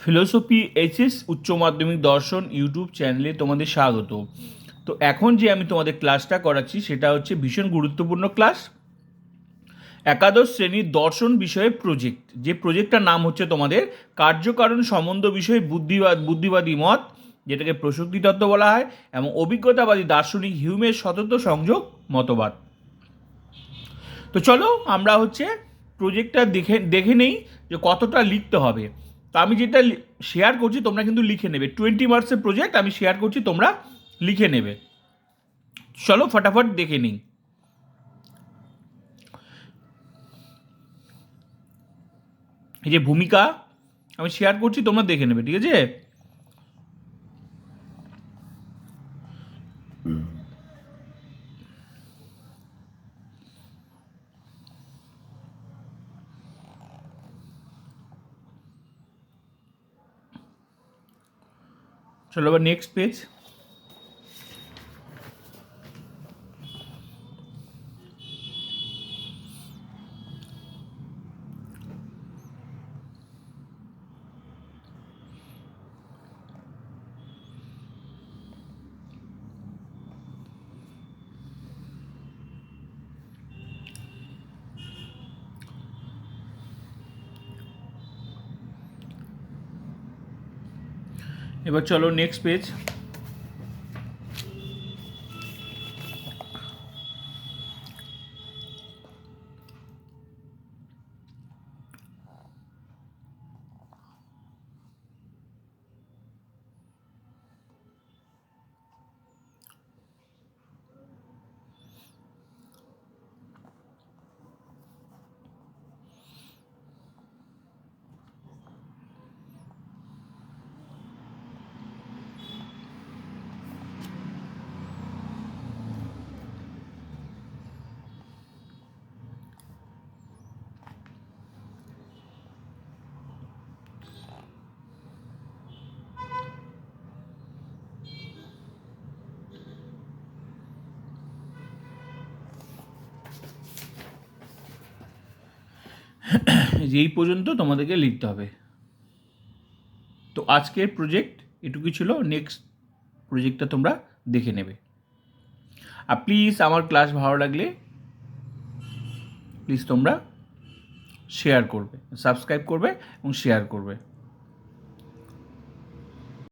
Philosophy HS উচ্চ মাধ্যমিক দর্শন ইউটিউব চ্যানেলে তোমাদের স্বাগত। তো এখন যে আমি তোমাদের ক্লাসটা করাচ্ছি, সেটা হচ্ছে ভীষণ গুরুত্বপূর্ণ ক্লাস। একাদশ শ্রেণির দর্শন বিষয়ে প্রজেক্ট যে প্রজেক্টটার নাম হচ্ছে তোমাদের কার্যকারণ সম্বন্ধ বিষয়ে বুদ্ধিবাদ বুদ্ধিবাদী মত, যেটাকে প্রসক্তি তত্ত্ব বলা হয়, এবং অভিজ্ঞতাবাদী দার্শনিক হিউমের সতত সংযোগ মতবাদ। তো চলো আমরা হচ্ছে প্রজেক্টটা দেখে দেখে নেই যে কতটা লিখতে হবে। তো আমি যেটা শেয়ার করছি, তোমরা কিন্তু লিখে নেবে। টোয়েন্টি মার্কসের প্রজেক্ট আমি শেয়ার করছি, তোমরা লিখে নেবে। চলো ফটাফট দেখে নিই। এই যে ভূমিকা, আমি শেয়ার করছি, তোমরা দেখে নেবে, ঠিক আছে? চলো আবার নেক্সট পেজ এবার চলো নেক্সট পেজ এই পর্যন্ত তোমাদেরকে লিখতে হবে। তো আজকের প্রজেক্ট এটুকুই ছিল নেক্সট প্রজেক্টটা তোমরা দেখে নেবে। আর প্লিজ আমার ক্লাস ভালো লাগলে প্লিজ তোমরা শেয়ার করবে সাবস্ক্রাইব করবে এবং শেয়ার করবে।